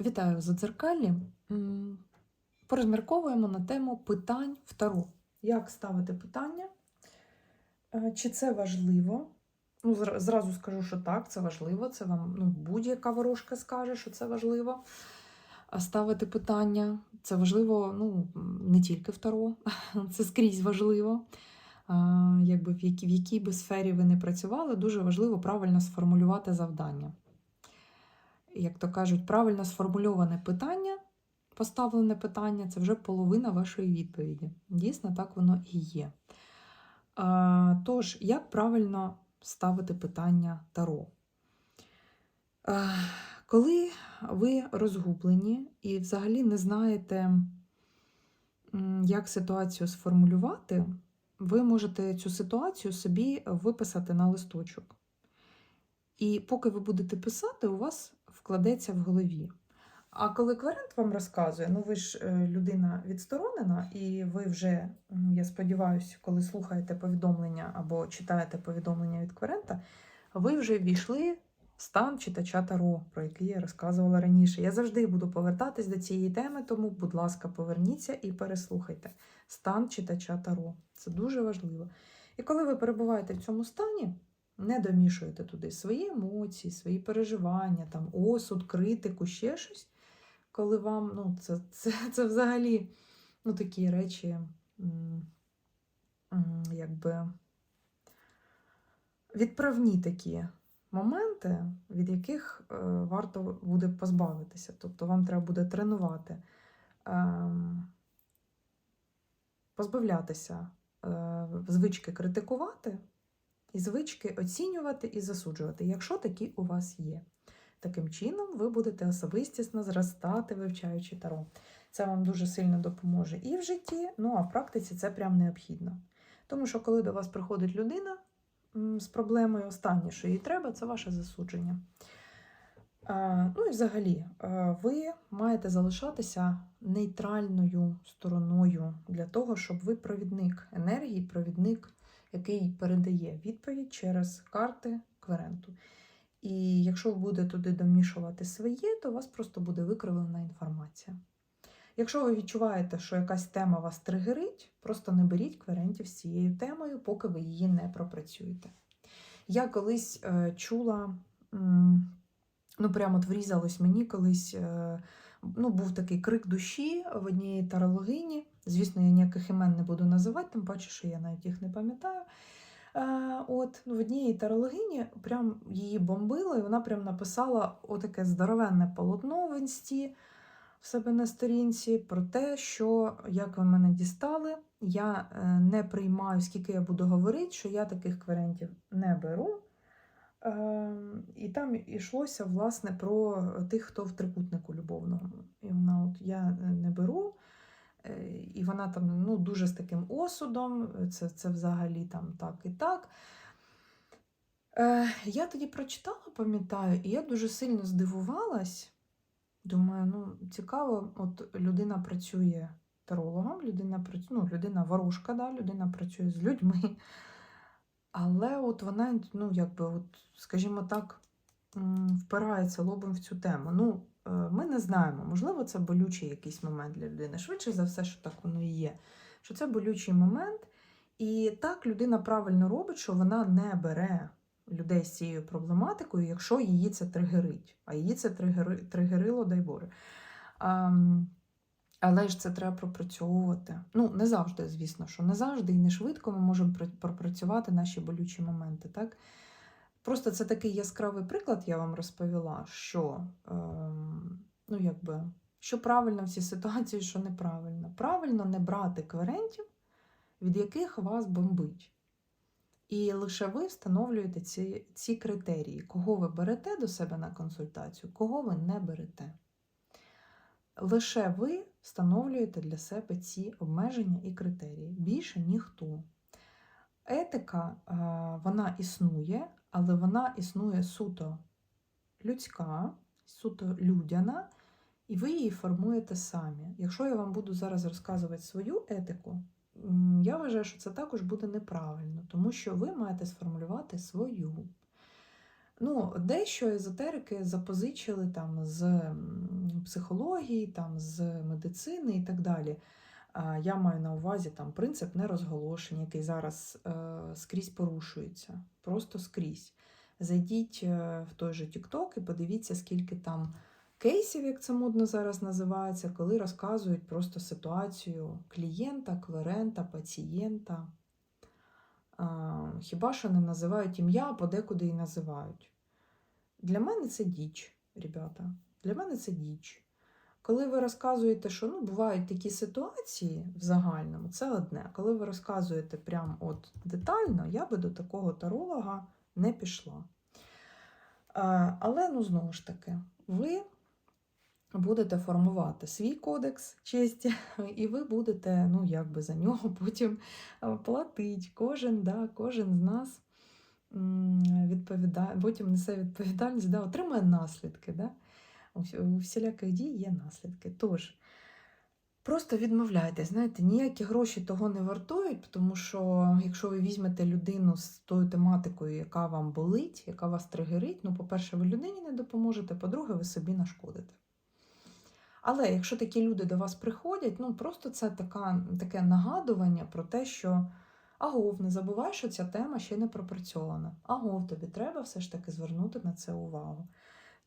Вітаю за дзеркалі. Порозмірковуємо на тему питань в Таро. Як ставити питання? Е, Чи це важливо? Ну, зразу скажу, що так, це важливо. Це вам ну, будь-яка ворожка скаже, що це важливо. Ставити питання це важливо ну, не тільки в Таро, це скрізь важливо. Якби в якій би сфері ви не працювали, дуже важливо правильно сформулювати завдання як то кажуть, правильно сформульоване питання, поставлене питання це вже половина вашої відповіді. Дійсно, так воно і є. Тож, як правильно ставити питання Таро? Коли ви розгублені і взагалі не знаєте, як ситуацію сформулювати, ви можете цю ситуацію собі виписати на листочок. І поки ви будете писати, у вас вкладеться в голові. А коли кварент вам розказує, ну ви ж е, людина відсторонена, і ви вже, я сподіваюся, коли слухаєте повідомлення або читаєте повідомлення від кварента, ви вже ввійшли в стан читача Таро, про який я розказувала раніше. Я завжди буду повертатись до цієї теми, тому, будь ласка, поверніться і переслухайте. Стан читача Таро. Це дуже важливо. І коли ви перебуваєте в цьому стані, не домішуєте туди свої емоції, свої переживання, там, осуд, критику, ще щось. Коли вам, ну, це, це, це взагалі ну, такі речі, якби відправні такі моменти, від яких е, варто буде позбавитися. Тобто вам треба буде тренувати, ем, позбавлятися е, звички критикувати і звички оцінювати і засуджувати, якщо такі у вас є. Таким чином, ви будете особистісно зростати, вивчаючи таро. Це вам дуже сильно допоможе і в житті, ну а в практиці це прям необхідно. Тому що, коли до вас приходить людина з проблемою, останнє, що їй треба, це ваше засудження. Ну і взагалі, ви маєте залишатися нейтральною стороною для того, щоб ви провідник енергії, провідник який передає відповідь через карти кверенту. І якщо ви будете туди домішувати своє, то у вас просто буде викривлена інформація. Якщо ви відчуваєте, що якась тема вас тригерить, просто не беріть кверентів з цією темою, поки ви її не пропрацюєте. Я колись е, чула, ну прямо от врізалось мені колись. Ну, був такий крик душі в одній тарологині. Звісно, я ніяких імен не буду називати, тим паче, що я навіть їх не пам'ятаю. Е, От ну, в одній тарологині прям її бомбило, і вона прям написала отаке здоровенне полотно в інсті в себе на сторінці про те, що як ви мене дістали, я е, не приймаю, скільки я буду говорити, що я таких кварентів не беру. Е, І там йшлося власне про тих, хто в трикутнику любовному. І вона, от я не беру. Е, І вона там ну, дуже з таким осудом, це, це взагалі там так і так. Е, Я тоді прочитала, пам'ятаю, і я дуже сильно здивувалась. Думаю, ну, цікаво, от людина працює тарологом, людина ну, людина ворожка, да, людина працює з людьми. Але от вона, ну, якби, от, скажімо так, впирається лобом в цю тему. Ну, е, ми не знаємо, можливо, це болючий якийсь момент для людини. Швидше за все, що так воно і є. Що це болючий момент, і так людина правильно робить, що вона не бере людей з цією проблематикою, якщо її це тригерить. А її це тригери, тригерило, дай Боже. Але ж це треба пропрацьовувати. Ну, не завжди, звісно, що не завжди і не швидко ми можемо пропрацювати наші болючі моменти. Так? Просто це такий яскравий приклад, я вам розповіла, що, ем, ну, якби, що правильно в цій ситуації, що неправильно. Правильно не брати кверентів, від яких вас бомбить. І лише ви встановлюєте ці, ці критерії, кого ви берете до себе на консультацію, кого ви не берете. Лише ви встановлюєте для себе ці обмеження і критерії. Більше ніхто. Етика, вона існує, але вона існує суто людська, суто людяна, і ви її формуєте самі. Якщо я вам буду зараз розказувати свою етику, я вважаю, що це також буде неправильно, тому що ви маєте сформулювати свою. Ну, дещо езотерики запозичили там з психології, там, з медицини і так далі. Я маю на увазі там принцип нерозголошення, який зараз е, скрізь порушується. Просто скрізь. Зайдіть е, в той же TikTok і подивіться, скільки там кейсів, як це модно зараз називається, коли розказують просто ситуацію клієнта, клерента, пацієнта. Хіба що не називають ім'я, а подекуди і називають. Для мене це діч, ребята. Для мене це діч. Коли ви розказуєте, що ну, бувають такі ситуації в загальному, це одне. Коли ви розказуєте прям от детально, я би до такого таролога не пішла. Але, ну, знову ж таки, ви будете формувати свій кодекс честі, і ви будете, ну, якби за нього потім платити. Кожен, да, кожен з нас відповідає, потім несе відповідальність, да, отримує наслідки. Да? У всіляких дій є наслідки. Тож, просто відмовляйтесь, знаєте, ніякі гроші того не вартують, тому що якщо ви візьмете людину з тою тематикою, яка вам болить, яка вас тригерить, ну, по-перше, ви людині не допоможете, по-друге, ви собі нашкодите. Але якщо такі люди до вас приходять, ну просто це така, таке нагадування про те, що агов, не забувай, що ця тема ще не пропрацьована. Агов, тобі треба все ж таки звернути на це увагу.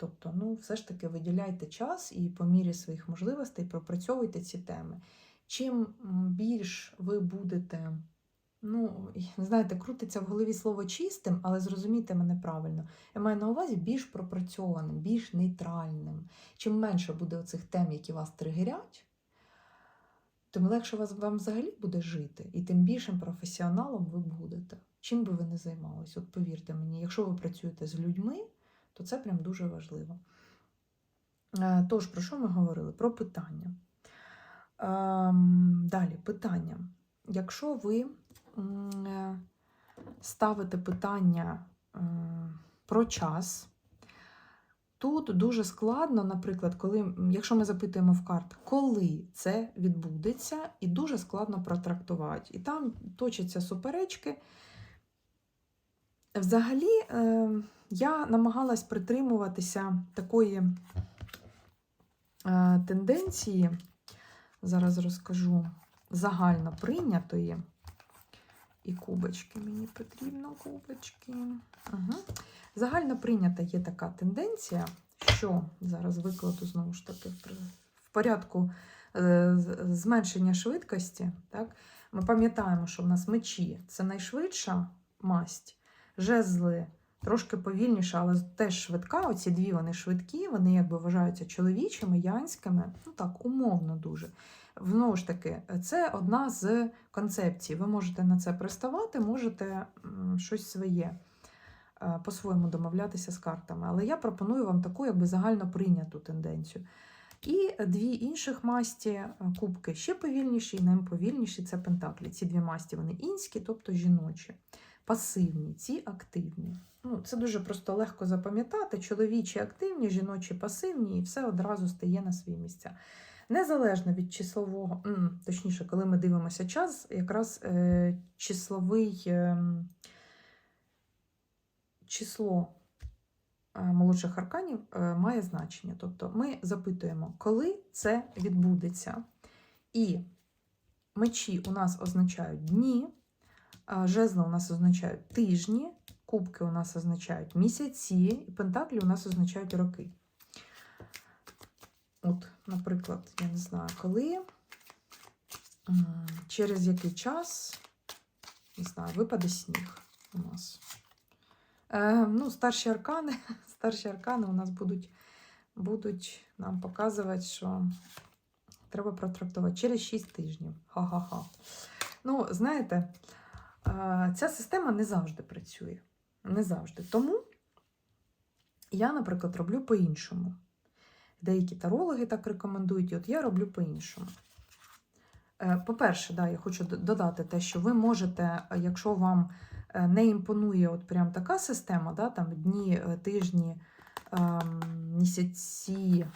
Тобто, ну, все ж таки виділяйте час і по мірі своїх можливостей пропрацьовуйте ці теми. Чим більш ви будете, ну, знаєте, крутиться в голові слово чистим, але зрозумійте мене правильно. Я маю на увазі більш пропрацьованим, більш нейтральним. Чим менше буде оцих тем, які вас тригерять, тим легше вас, вам взагалі буде жити, і тим більшим професіоналом ви будете. Чим би ви не займались, от повірте мені, якщо ви працюєте з людьми, то це прям дуже важливо. Е, Тож, про що ми говорили? Про питання. Ем, Далі, питання. Якщо ви е, ставите питання е, про час, тут дуже складно, наприклад, коли, якщо ми запитуємо в карт, коли це відбудеться, і дуже складно протрактувати. І там точаться суперечки. Взагалі, е, я намагалась притримуватися такої е, тенденції, зараз розкажу, загально прийнятої. І кубочки мені потрібно, кубочки. Угу. Загально прийнята є така тенденція, що зараз викладу знову ж таки в порядку е, зменшення швидкості. Так? Ми пам'ятаємо, що в нас мечі це найшвидша масть, жезли трошки повільніша, але теж швидка. Оці дві вони швидкі, вони якби вважаються чоловічими, янськими, ну так, умовно дуже. Знову ж таки, це одна з концепцій. Ви можете на це приставати, можете щось своє е, по-своєму домовлятися з картами. Але я пропоную вам таку якби загально прийняту тенденцію. І дві інших масті е, кубки ще повільніші і найповільніші це пентаклі. Ці дві масті вони інські, тобто жіночі. Пасивні, ці активні. Ну, це дуже просто легко запам'ятати. Чоловічі активні, жіночі пасивні, і все одразу стає на свої місця. Незалежно від числового, точніше, коли ми дивимося час, якраз е, числовий е, число молодших арканів е, має значення. Тобто ми запитуємо, коли це відбудеться. І мечі у нас означають дні, жезли у нас означають тижні, кубки у нас означають місяці, і пентаклі у нас означають роки. От, наприклад, я не знаю, коли, через який час, не знаю, випаде сніг у нас. Е, ну, старші аркани, старші аркани у нас будуть, будуть нам показувати, що треба протрактувати через 6 тижнів. Ха-ха-ха. Ну, знаєте, ця система не завжди працює. Не завжди. Тому я, наприклад, роблю по-іншому. Деякі тарологи так рекомендують, і от я роблю по-іншому. Е, По-перше, да, я хочу додати те, що ви можете, якщо вам е, не імпонує от прям така система, да, там дні, е, тижні, ем, місяці,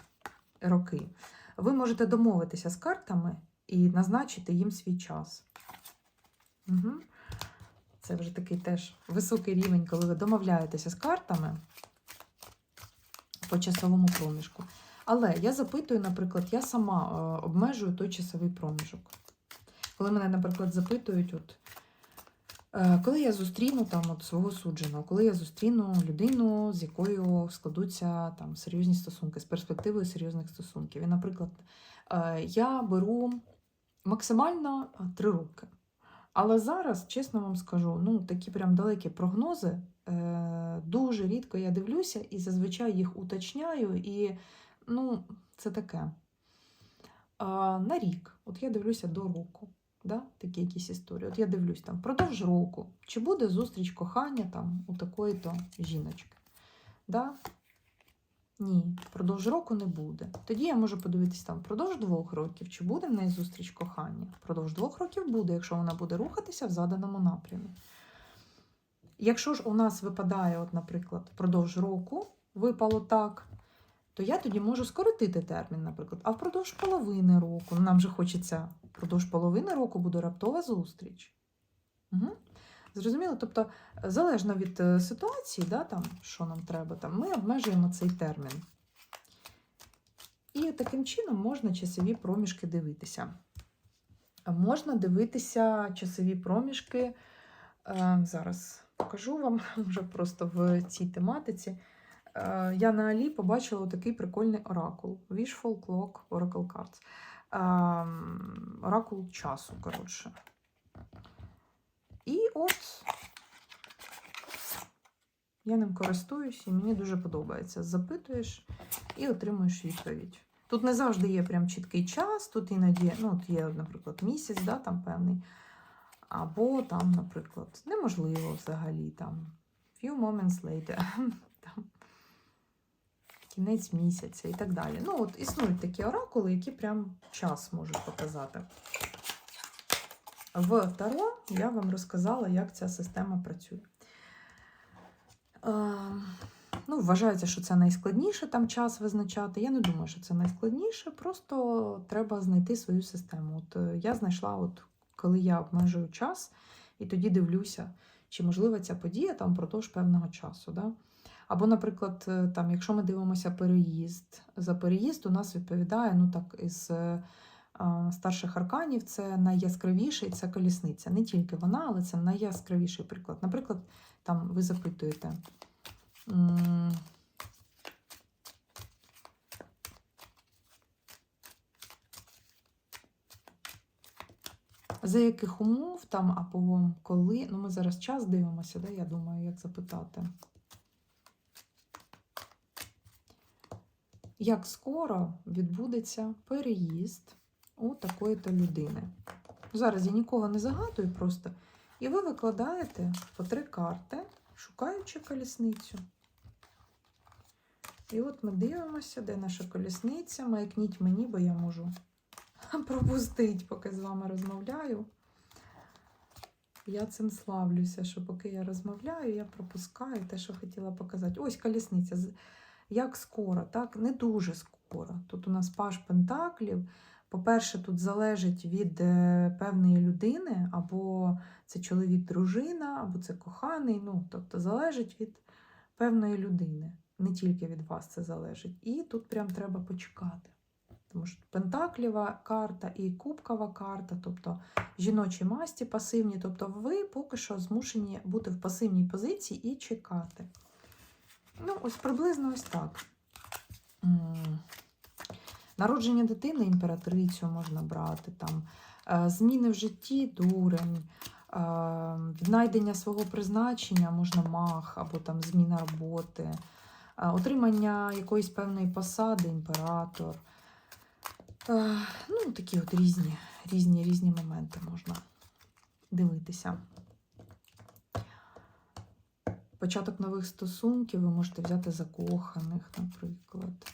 роки, ви можете домовитися з картами і назначити їм свій час. Угу. Це вже такий теж високий рівень, коли ви домовляєтеся з картами по часовому проміжку. Але я запитую, наприклад, я сама е, обмежую той часовий проміжок. Коли мене, наприклад, запитують, от, е, коли я зустріну там, от, свого судженого, коли я зустріну людину, з якою складуться там, серйозні стосунки, з перспективою серйозних стосунків. І, наприклад, е, я беру максимально три роки. Але зараз, чесно вам скажу, ну такі прям далекі прогнози. Е, дуже рідко я дивлюся і зазвичай їх уточняю, і ну, це таке. А, на рік, от я дивлюся до року. Да? Такі якісь історії. От я дивлюсь там впродовж року, чи буде зустріч кохання там у такої-то жіночки. Да? Ні, впродовж року не буде. Тоді я можу подивитись там впродовж двох років, чи буде в неї зустріч кохання. Впродовж двох років буде, якщо вона буде рухатися в заданому напрямі. Якщо ж у нас випадає, от, наприклад, впродовж року випало так, то я тоді можу скоротити термін, наприклад, а впродовж половини року. Нам же хочеться впродовж половини року буде раптова зустріч. Угу. Зрозуміло? Тобто, залежно від е, ситуації, да, там, що нам треба, там, ми обмежуємо цей термін. І таким чином можна часові проміжки дивитися. Можна дивитися часові проміжки. е, Зараз покажу вам вже просто в цій тематиці. Е, Я на Алі побачила такий прикольний оракул. Wishful Clock Oracle Cards. Ем, Оракул часу, коротше. І от я ним користуюсь, і мені дуже подобається. Запитуєш і отримуєш відповідь. Тут не завжди є прям чіткий час, тут іноді, ну, от є, наприклад, місяць, да, там певний. Або там, наприклад, неможливо взагалі там few moments later, там, кінець місяця і так далі. Ну, от існують такі оракули, які прям час можуть показати. В Таро я вам розказала, як ця система працює. Е, ну, вважається, що це найскладніше там час визначати. Я не думаю, що це найскладніше, просто треба знайти свою систему. От е, я знайшла, от, коли я обмежую час, і тоді дивлюся, чи можлива ця подія там впродовж певного часу. Да? Або, наприклад, е, там, якщо ми дивимося переїзд, за переїзд у нас відповідає, ну так, із е, старших арканів це найяскравіший це колісниця. Не тільки вона, але це найяскравіший приклад. Наприклад, там ви запитуєте. За яких умов там або коли, ну ми зараз час дивимося, да, я думаю, як запитати. Як скоро відбудеться переїзд у такої-то людини? Зараз я нікого не загадую просто. І ви викладаєте по три карти, шукаючи колісницю. І от ми дивимося, де наша колісниця. Маякніть мені, бо я можу пропустити, поки з вами розмовляю. Я цим славлюся, що поки я розмовляю, я пропускаю те, що хотіла показати. Ось колісниця. Як скоро, так? Не дуже скоро. Тут у нас паш пентаклів. По-перше, тут залежить від е, певної людини, або це чоловік, дружина, або це коханий. Ну, тобто залежить від певної людини. Не тільки від вас це залежить. І тут прям треба почекати. Тому що пентаклєва карта і кубкова карта, тобто жіночі масті пасивні, тобто ви поки що змушені бути в пасивній позиції і чекати. Ну, ось приблизно ось так. Народження дитини імператрицю можна брати, там, е, зміни в житті дурень, е, віднайдення свого призначення можна мах, або там зміна роботи, е, отримання якоїсь певної посади, імператор. Ну, такі от різні, різні, різні моменти можна дивитися. Початок нових стосунків ви можете взяти закоханих, наприклад.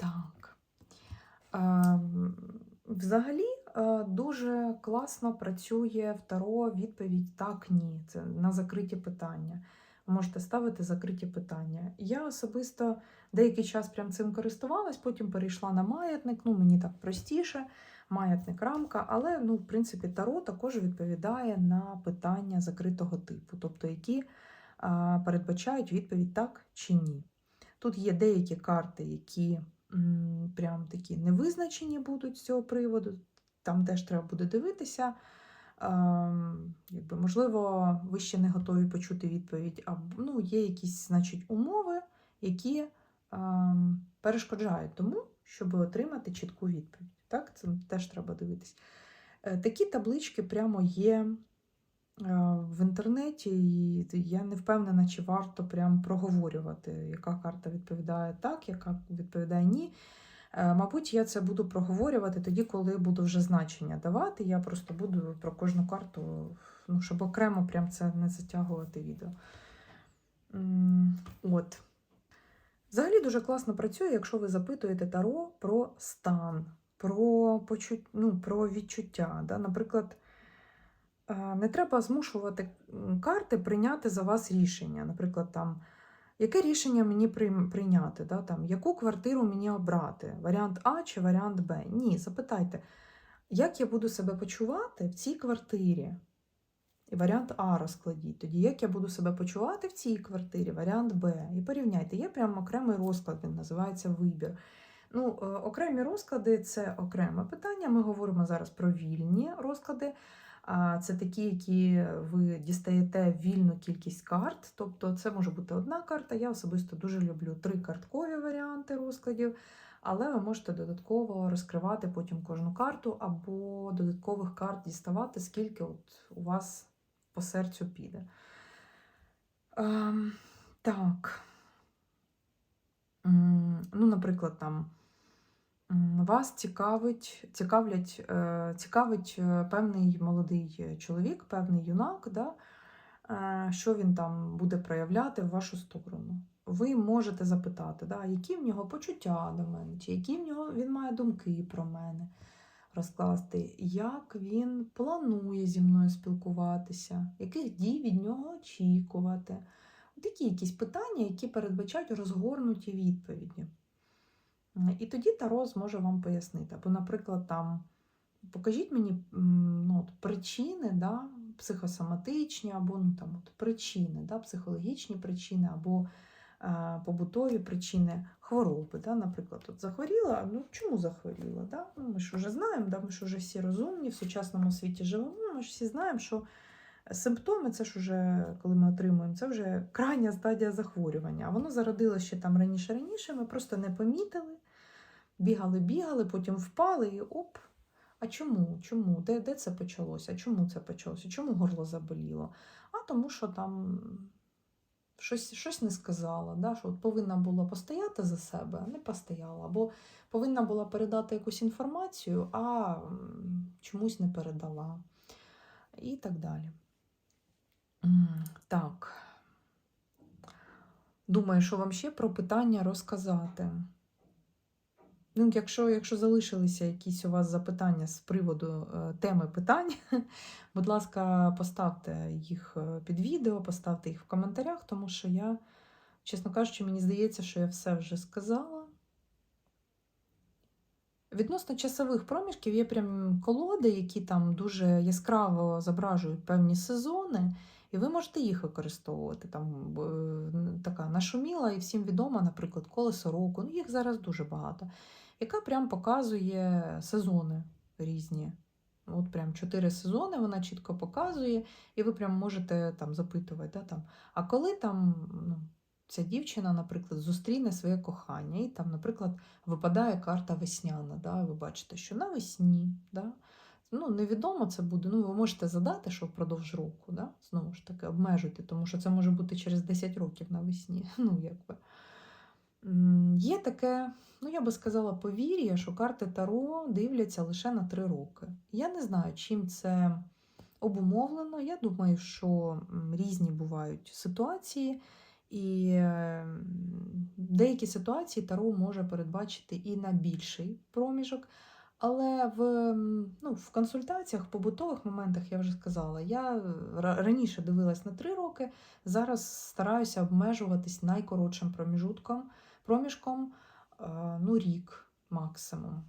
Так. Ем, Взагалі е, дуже класно працює Таро відповідь так, ні. Це на закриті питання. Можете ставити закриті питання. Я особисто деякий час прям цим користувалась, потім перейшла на маятник. Ну, мені так простіше, маятник рамка, але ну, в принципі Таро також відповідає на питання закритого типу, тобто які а, передбачають відповідь так чи ні. Тут є деякі карти, які прям такі невизначені будуть з цього приводу. Там теж треба буде дивитися. Ем, якби, можливо, ви ще не готові почути відповідь, а ну, є якісь значить, умови, які ем, перешкоджають тому, щоб отримати чітку відповідь. Так? Це теж треба дивитись. Е, Такі таблички прямо є в інтернеті, і я не впевнена, чи варто прям проговорювати, яка карта відповідає так, яка відповідає ні. Е, Мабуть, я це буду проговорювати тоді, коли буду вже значення давати. Я просто буду про кожну карту, ну, щоб окремо прям це не затягувати відео. От. Взагалі дуже класно працює, якщо ви запитуєте Таро про стан, про, почут... ну, про відчуття. Да? Наприклад, не треба змушувати карти прийняти за вас рішення. Наприклад, там, яке рішення мені прийняти? Да? Там, яку квартиру мені обрати? Варіант А чи варіант Б? Ні, запитайте, як я буду себе почувати в цій квартирі? І варіант А розкладіть. Тоді як я буду себе почувати в цій квартирі, варіант Б. І порівняйте. Є прямо окремий розклад, він називається вибір. Ну, е, окремі розклади це окреме питання. Ми говоримо зараз про вільні розклади. Це такі, які ви дістаєте вільну кількість карт. Тобто це може бути одна карта. Я особисто дуже люблю трикарткові варіанти розкладів, але ви можете додатково розкривати потім кожну карту або додаткових карт діставати, скільки от у вас по серцю піде. Ем, так. Ну, наприклад, там вас цікавить, цікавлять, е, цікавить е, певний молодий чоловік, певний юнак, да? е, що він там буде проявляти в вашу сторону. Ви можете запитати, да, які в нього почуття до мене, чи які в нього він має думки про мене розкласти, як він планує зі мною спілкуватися, яких дій від нього очікувати. Такі якісь питання, які передбачають розгорнуті відповіді. І тоді Таро зможе вам пояснити. Або, наприклад, там покажіть мені ну, от, причини, да, психосоматичні, або ну, там, от, причини, да, психологічні причини, або е, побутові причини хвороби. Да, наприклад, от захворіла, ну чому захворіла? Да? Ну, ми ж вже знаємо, да, ми ж вже всі розумні, в сучасному світі живемо, ми ж всі знаємо, що симптоми це ж уже, коли ми отримуємо, це вже крайня стадія захворювання. А воно зародилося ще там раніше-раніше, ми просто не помітили, бігали, бігали, потім впали і оп. А чому? Чому? Де, де це почалося? Чому це почалося? Чому горло заболіло? А тому, що там щось, щось не сказала, да? що от повинна була постояти за себе, не постояла. Або повинна була передати якусь інформацію, а чомусь не передала. І так далі. Так. Думаю, що вам ще про питання розказати. Ну, якщо, якщо залишилися якісь у вас запитання з приводу е, теми питань, будь ласка, поставте їх е, під відео, поставте їх в коментарях, тому що я, чесно кажучи, мені здається, що я все вже сказала. Відносно часових проміжків є прям колоди, які там дуже яскраво зображують певні сезони, і ви можете їх використовувати. Там е, така нашуміла і всім відома, наприклад, колесо року. Ну, їх зараз дуже багато, яка прям показує сезони різні. От прям чотири сезони вона чітко показує, і ви прям можете там запитувати, да, там, а коли там ну, ця дівчина, наприклад, зустріне своє кохання, і там, наприклад, випадає карта весняна. Да, ви бачите, що навесні. Да, ну, невідомо це буде. Ну, ви можете задати, що впродовж року, да, знову ж таки, обмежуйте, тому що це може бути через 10 років навесні. Ну, якби. Є таке, ну я би сказала, повір'я, що карти Таро дивляться лише на 3 роки. Я не знаю, чим це обумовлено. Я думаю, що різні бувають ситуації, і е, деякі ситуації Таро може передбачити і на більший проміжок. Але в, ну, в консультаціях, в побутових моментах я вже сказала, я е, раніше дивилась на 3 роки, зараз стараюся обмежуватись найкоротшим проміжутком, проміжком, е, ну, рік максимум.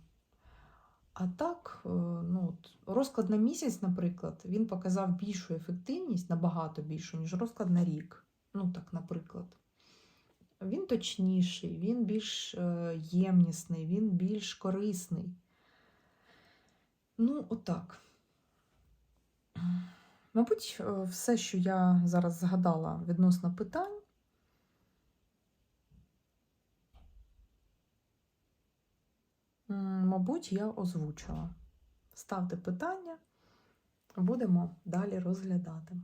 А так, е, ну, розклад на місяць, наприклад, він показав більшу ефективність, набагато більшу, ніж розклад на рік. ну так, наприклад. Він точніший, він більш е, ємнісний, він більш корисний. Ну, отак. Мабуть, все, що я зараз згадала відносно питань. Мабуть, я озвучила. Ставте питання, будемо далі розглядати.